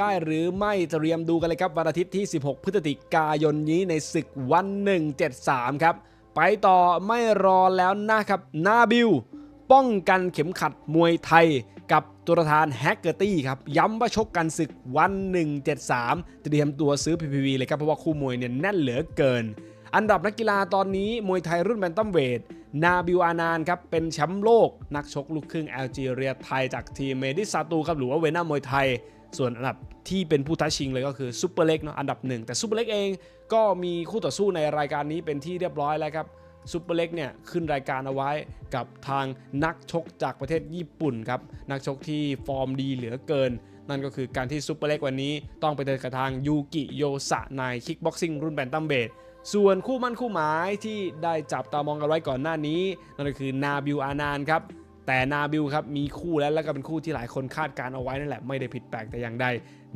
ได้หรือไม่เตรียมดูกันเลยครับวันอาทิตย์ที่ 16 พฤศจิกายนนี้ในศึกวัน 173 ครับ ไปต่อไม่รอแล้วนะครับนาบิล ป้องกันเข็มขัดมวยไทย กับตัวทานแฮกเกอร์ตี้ครับ ย้ำว่าชกกันศึกวัน 173 เตรียมตัวซื้อ PPV เลยครับ เพราะว่าคู่มวยเนี่ยแน่นเหลือเกิน อันดับนักกีฬาตอนนี้มวยไทยรุ่นแบนตัมเวท นาบิวอานานครับ เป็นแชมป์โลก นักชกลูกครึ่งแอลจีเรียไทยจากทีมเมดิซาตูครับหรือว่าเวน่ามวยไทย ส่วนอันดับที่เป็นผู้ท้าชิงเลยก็คือซูเปอร์เล็กเนาะอันดับหนึ่งแต่ซูเปอร์เล็กเองก็มีคู่ต่อสู้ในรายการนี้เป็นที่เรียบร้อยแล้วครับ ซูเปอร์เล็กเนี่ยขึ้นรายการเอาไว้กับทางนักชกจากประเทศญี่ปุ่นครับ นักชกที่ฟอร์มดีเหลือเกิน นั่นก็คือการที่ซูเปอร์เล็กวันนี้ต้องไปเดินกับทางยูกิโยสะในคิกบ็อกซิ่งรุ่นแบนตัมเบทส่วนคู่มั่นคู่หมายที่ได้จับตามองกันไว้ก่อนหน้านี้ นั่นก็คือนาบิวอานานครับแต่นาบิวครับมีคู่แล้วแล้วก็เป็นคู่ที่หลายคนคาดการเอาไว้นั่นแหละไม่ได้ผิดแปลกแต่อย่างใด